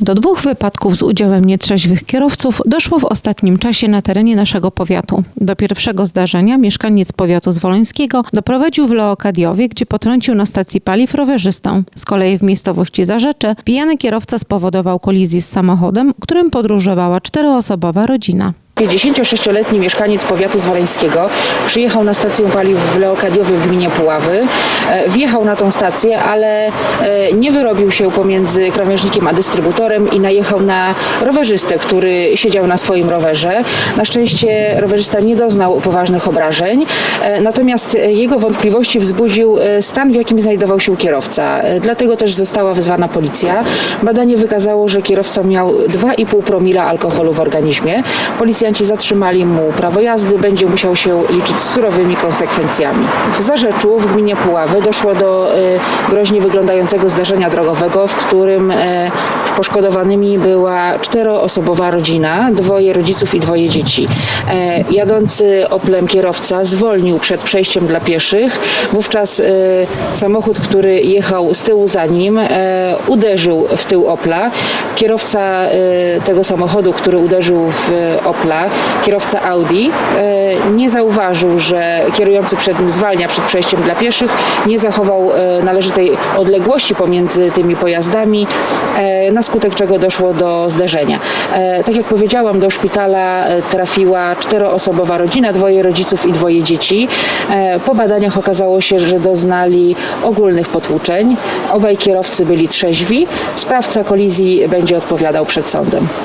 Do dwóch wypadków z udziałem nietrzeźwych kierowców doszło w ostatnim czasie na terenie naszego powiatu. Do pierwszego zdarzenia mieszkaniec powiatu zwoleńskiego doprowadził w Leokadiowie, gdzie potrącił na stacji paliw rowerzystę. Z kolei w miejscowości Zarzecze pijany kierowca spowodował kolizję z samochodem, którym podróżowała czteroosobowa rodzina. 56-letni mieszkaniec powiatu zwoleńskiego przyjechał na stację paliw w Leokadiowie w gminie Puławy. E, Wjechał na tą stację, ale e, nie wyrobił się pomiędzy krawężnikiem a dystrybutorem i najechał na rowerzystę, który siedział na swoim rowerze. Na szczęście rowerzysta nie doznał poważnych obrażeń, e, natomiast jego wątpliwości wzbudził stan, w jakim znajdował się kierowca. Dlatego też została wezwana policja. Badanie wykazało, że kierowca miał 2,5 promila alkoholu w organizmie. Policjanci zatrzymali mu prawo jazdy, będzie musiał się liczyć z surowymi konsekwencjami. W Zarzeczu, w gminie Puławy, doszło do e, groźnie wyglądającego zdarzenia drogowego, w którym e, poszkodowanymi była czteroosobowa rodzina, dwoje rodziców i dwoje dzieci. E, Jadący Oplem kierowca zwolnił przed przejściem dla pieszych. Wówczas samochód, który jechał z tyłu za nim, uderzył w tył Opla. Kierowca tego samochodu, który uderzył w Opla, kierowca Audi, e, nie zauważył, że kierujący przed nim zwalnia przed przejściem dla pieszych, nie zachował e, należytej odległości pomiędzy tymi pojazdami, e, na skutek czego doszło do zderzenia. Tak jak powiedziałam, do szpitala trafiła czteroosobowa rodzina, dwoje rodziców i dwoje dzieci. Po badaniach okazało się, że doznali ogólnych potłuczeń. Obaj kierowcy byli trzeźwi. Sprawca kolizji będzie odpowiadał przed sądem.